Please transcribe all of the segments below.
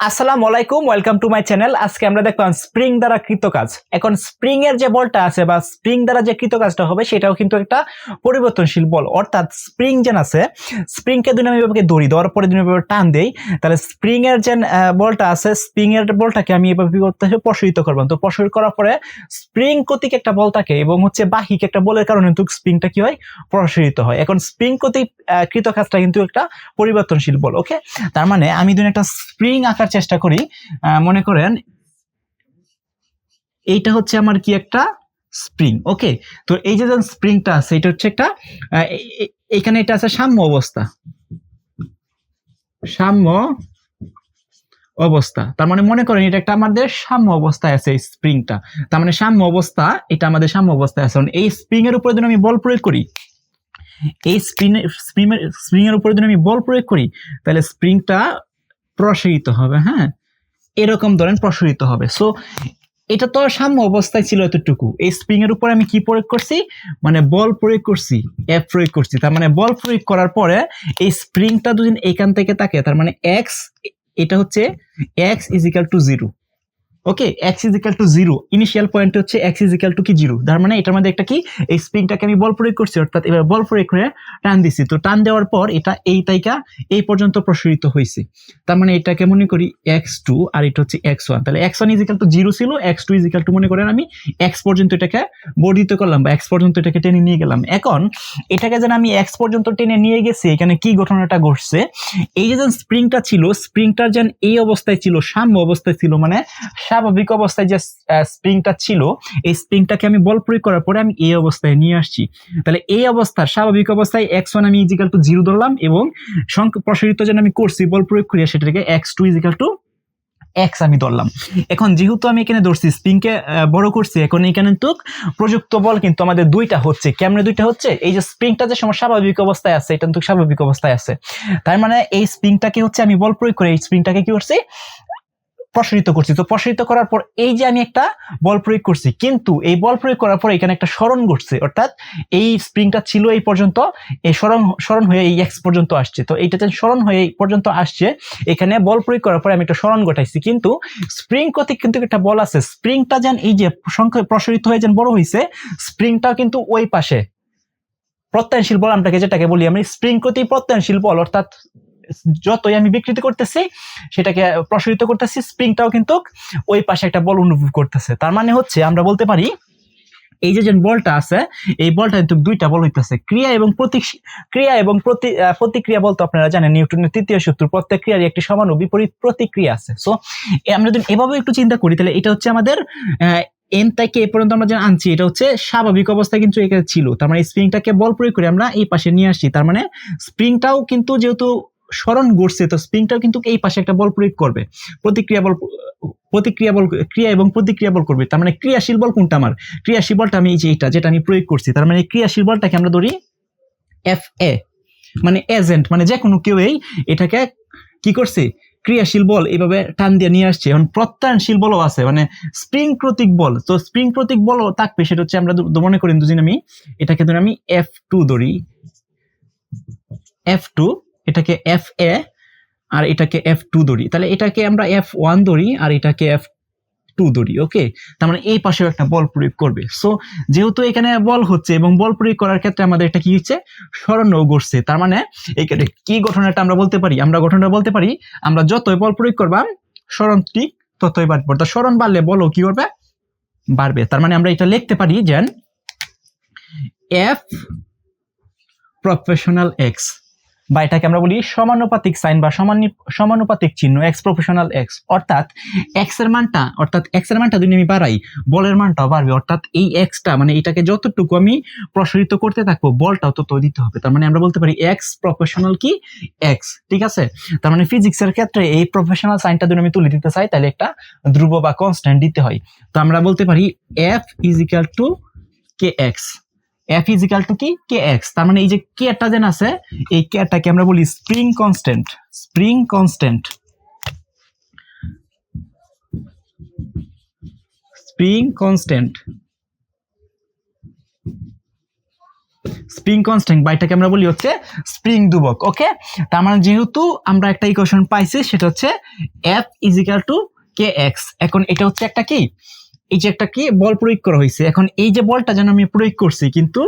আসসালামু আলাইকুম welcome to my channel আজকে আমরা দেখলাম স্প্রিং দ্বারা কৃত কাজ। এখন স্প্রিং এর যে বলটা আছে বা স্প্রিং দ্বারা যে কৃত কাজটা হবে সেটাও কিন্তু একটা পরিবর্তনশীল বল। অর্থাৎ স্প্রিং যেন আছে স্প্রিং কে দুই আমি এভাবে দড়ি দেওয়ার পরে দুই এভাবে টান দেই। তাহলে স্প্রিং এর যে বলটা আছে স্প্রিং এর বলটাকে আমি এভাবে করতে প্রসারিত করব। তো প্রসারিত করার পরে স্প্রিং কতিক একটা বল থাকে এবং হচ্ছে বাহিক একটা বলের কারণে কিন্তু স্প্রিংটা কি হয়? প্রসারিত হয়। এখন স্প্রিং কতিক আহ, কৃত কাজটা কিন্তু একটা পরিবর্তনশীল বল ওকে তার মানে আমি যদি একটা স্প্রিং আঁকার চেষ্টা করি মনে করেন এইটা হচ্ছে আমার কি একটা স্প্রিং, ওকে? তো এই যে স্প্রিংটা আছে, এটা হচ্ছে একটা এখানে এটা আছে সাম্য অবস্থা। সাম্য অবস্থা। তার মানে মনে করেন এটা একটা আমাদের সাম্য অবস্থায় আছে এই স্প্রিংটা। তার মানে সাম্য অবস্থা, এটা আমাদের সাম্য অবস্থায় আছে। এই স্প্রিং এর উপরে যদি আমি বল প্রয়োগ করি, এই স্প্রিং স্প্রিং এর উপরে যদি আমি বল প্রয়োগ করি, তাহলে স্প্রিংটা প্রসারিত হবে হ্যাঁ? এরকম ধরেন প্রসারিত হবে। সো এটা তো সাম্য অবস্থায় ছিল এতটুকু। এই স্প্রিং এর উপরে আমি কি প্রয়োগ করছি? মানে বল প্রয়োগ করছি এফ প্রয়োগ করছি। তার মানে বল প্রয়োগ করার পরে এই স্প্রিংটা দুদিন এখান থেকে তাকে, তার মানে এক্স এটা হচ্ছে X equal to zero okay X equal to zero initial point হচ্ছে এক্স ইজিক্যাল টু কি? জিরো তার মানে এটার মধ্যে একটা কি? এই স্প্রিংটাকে আমি বল প্রয়োগ করছি, অর্থাৎ এবার বল প্রয়োগ করে টান দিছি। তো টান দেওয়ার পর এটা এই তাইকা এই পর্যন্ত প্রসারিত হয়েছে। তার মানে এটাকে মনে করি এক্স টু আর এটা হচ্ছে এক্স ওয়ান তাহলে X one equal to zero ছিল এক্স টু ইজিক্যাল টু মনে করেন আমি এক্স পর্যন্ত এটাকে বর্ধিত করলাম বা এক্স পর্যন্ত এটাকে টেনে নিয়ে গেলাম। এখন এটাকে যেন আমি এক্স পর্যন্ত টেনে নিয়ে গেছি, এখানে কি ঘটনাটা ঘটছে? এই যে যেন স্প্রিংটা ছিল স্প্রিংটার যেন এই অবস্থায় ছিল, সাম্য অবস্থায় ছিল মানে স্বাভাবিক অবস্থায় যে স্প্রিংটা ছিল, এই স্প্রিংটাকে আমি বল প্রয়োগ করার পরে আমি এই অবস্থায় নিয়ে আসছি। তাহলে এই অবস্থার স্বাভাবিক অবস্থায় এক্স ওয়ান আমি ইজিক্যাল টু জিরো ধরলাম এবং প্রসারিত যেন আমি করছি, বল প্রয়োগ করি সেটাকে X two equal to X আমি ধরলাম। এখন যেহেতু আমি এখানে ধরছি স্প্রিংকে বড় করছি, এখন এখানে কিন্তু প্রযুক্ত বল কিন্তু আমাদের দুইটা হচ্ছে। কেমনে দুইটা হচ্ছে? এই যে স্প্রিংটা যে সময় স্বাভাবিক অবস্থায় আছে, এটা কিন্তু স্বাভাবিক অবস্থায় আছে। তার মানে এই স্প্রিংটাকে হচ্ছে আমি বল প্রয়োগ করে এই স্প্রিংটাকে কি করছি? প্রসারিত করছি। তো প্রসারিত করার পর এই যে আমি একটা বল প্রয়োগ করছি, কিন্তু এই বল প্রয়োগ করার পর এখানে একটা স্মরণ ঘটছে, অর্থাৎ এই স্প্রিংটা ছিল এই পর্যন্ত, এই স্মরণ স্মরণ হয়ে এই এক্স পর্যন্ত আসছে। তো এইটাতে স্মরণ হয়ে এই পর্যন্ত আসছে, এখানে বল প্রয়োগ করার পরে আমি একটা স্মরণ ঘটাইছি, কিন্তু স্প্রিং কতিক কিন্তু একটা বল আছে স্প্রিংটা যেন এই যে সংখ্যা প্রসারিত হয়ে যেন বড় হয়েছে স্প্রিংটাও কিন্তু ওই পাশে। প্রত্যয়নশীল বল আমরা যেটাকে বলি আমি স্প্রিং কতি প্রত্যয়নশীল বল, অর্থাৎ যতই আমি বিকৃতি করতেছি, সেটাকে প্রসারিত করতেছি স্প্রিংটাও কিন্তু ওই পাশে একটা বল অনুভব করতেছে। তার মানে হচ্ছে, আমরা বলতে পারি, এই যে বলটা আছে, এই বলটা কিন্তু দুইটা বল হইতেছে। ক্রিয়া এবং ক্রিয়া এবং প্রতিক্রিয়া বলতে আপনারা জানেন, নিউটনের তৃতীয় সূত্র প্রত্যেক ক্রিয়ারই একটি সমান ও বিপরীত প্রতিক্রিয়া আছে। সো আমরা যদি এভাবে একটু চিন্তা করি, তাহলে এটা হচ্ছে আমাদের এন থেকে এ পর্যন্ত আমরা যেন আনছি, এটা হচ্ছে স্বাভাবিক অবস্থা কিন্তু এখানে ছিল। তার মানে স্প্রিংটাকে বল প্রয়োগ করে আমরা এই পাশে নিয়ে আসছি। তার মানে স্প্রিংটাও কিন্তু যেহেতু স্মরণ ঘটছে তো স্প্রিংটাও কিন্তু এই পাশে একটা বল প্রয়োগ করবে। প্রতিক্রিয়া বল প্রতিক্রিয়া বল, ক্রিয়া এবং প্রতিক্রিয়া বল করবে। তার মানে ক্রিয়াশীল বল কোনটা আমার? ক্রিয়াশীল বলটা আমি এই যে এটা যেটা আমি প্রয়োগ করছি, তার মানে ক্রিয়াশীল বলটাকে আমরা ধরি এফ এ মানে এজেন্ট মানে যে কোনো কেউই এটাকে কি করছে? ক্রিয়াশীল বল এইভাবে টান দিয়ে নিয়ে আসছে। এখন প্রত্যয়নশীল বলও আছে মানে স্প্রিং প্রতীক বল। তো স্প্রিং প্রতীক বলও থাকবে, সেটা হচ্ছে আমরা মনে করি দুদিন আমি এটাকে ধরে আমি এফ টু ধরি। এফ টু এটাকে এফ এ আর এটাকে এফ টু ধরি। তাহলে এটাকে আমরা এফ ওয়ান ধরি আর এটাকে এফ টু ধরি ওকে তার মানে এই পাশেও একটা বল প্রয়োগ করবে। সো যেহেতু এখানে বল হচ্ছে এবং বল প্রয়োগ করার ক্ষেত্রে আমাদের এটা কি হচ্ছে? স্মরণও ঘটছে। তার মানে এখানে কি ঘটনাটা আমরা বলতে পারি? আমরা ঘটনাটা বলতে পারি, আমরা যতই বল প্রয়োগ করবাম স্মরণটি ততই বাড়বে। অর্থাৎ স্মরণ বাড়লে বলও কি করবে? বাড়বে। তার মানে আমরা এটা লিখতে পারি যে এফ প্রফেশনাল এক্স বা এটাকে আমরা বলি সমানুপাতিক সাইন বা সমানি- সমানুপাতিক চিহ্ন এক্স প্রফেশনাল এক্স অর্থাৎ এক্সের মানটা, অর্থাৎ এক্সের মানটা যদি আমি বাড়াই, বলের মানটাও বাড়বে। অর্থাৎ এই এক্সটা মানে এটাকে যতটুকু আমি প্রসারিত করতে থাকব, বলটাও তত দিতে হবে। তার মানে আমরা বলতে পারি এক্স প্রফেশনাল কি? এক্স ঠিক আছে? তার মানে ফিজিক্সের ক্ষেত্রে এই প্রফেশনাল সাইনটা যদি আমি তুলে দিতে চাই, তাহলে একটা ধ্রুব বা কনস্ট্যান্ট দিতে হয়। তো আমরা বলতে পারি F equal to K X F is equal to কি? কে এক্স তার মানে এই যে কে কেটা যেন আছে, এই কে কেটাকে আমরা বলি spring constant spring constant spring constant spring constant বা এটাকে আমরা বলি হচ্ছে স্প্রিং দুবক ওকে তার মানে যেহেতু আমরা একটা ইকুয়েশন পাইছি, সেটা হচ্ছে F equal to K X এখন এটা হচ্ছে একটা কি? এই যে একটা কি বল প্রয়োগ করা হয়েছে। এখন এই যে বলটা যেন আমি প্রয়োগ করছি, কিন্তু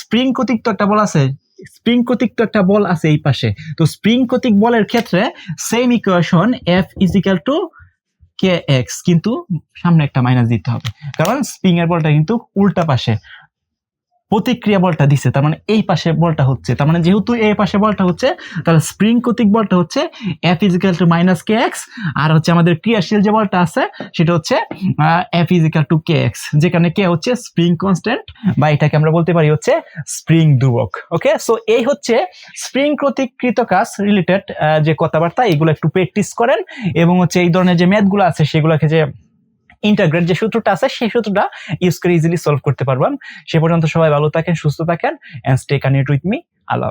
স্প্রিং কতিক তো একটা বল আছে। স্প্রিং কতিক তো একটা বল আছে এই পাশে। তো স্প্রিং কতিক বলের ক্ষেত্রে same equation F equal to K X কিন্তু সামনে একটা মাইনাস দিতে হবে। কারণ স্প্রিং এর বলটা কিন্তু উল্টা পাশে। প্রতিক্রিয়া বলটা দিছে, তার মানে এই পাশে বলটা হচ্ছে, তার মানে যেহেতু এই পাশে বলটা হচ্ছে, তাহলে স্প্রিং কতিক বলটা হচ্ছে F equal to minus K X আর হচ্ছে আমাদের ক্রিয়াশীল যে বলটা আছে, সেটা হচ্ছে F equal to K X যেখানে কে হচ্ছে স্প্রিং কনস্ট্যান্ট বা এটাকে আমরা বলতে পারি হচ্ছে স্প্রিং দুবক ওকে সো এই হচ্ছে স্প্রিং কৃত কাজ রিলেটেড যে কথাবার্তা, এগুলো একটু প্র্যাকটিস করেন, এবং হচ্ছে এই ধরনের যে ম্যাথগুলো আছে, সেগুলোকে যে ইন্টারগ্রেট যে সূত্রটা আছে, সেই সূত্রটা ইউজ করে ইজিলি সলভ করতে পারবেন সে পর্যন্ত সবাই ভালো থাকেন, সুস্থ থাকেন and stay connect with me Allah.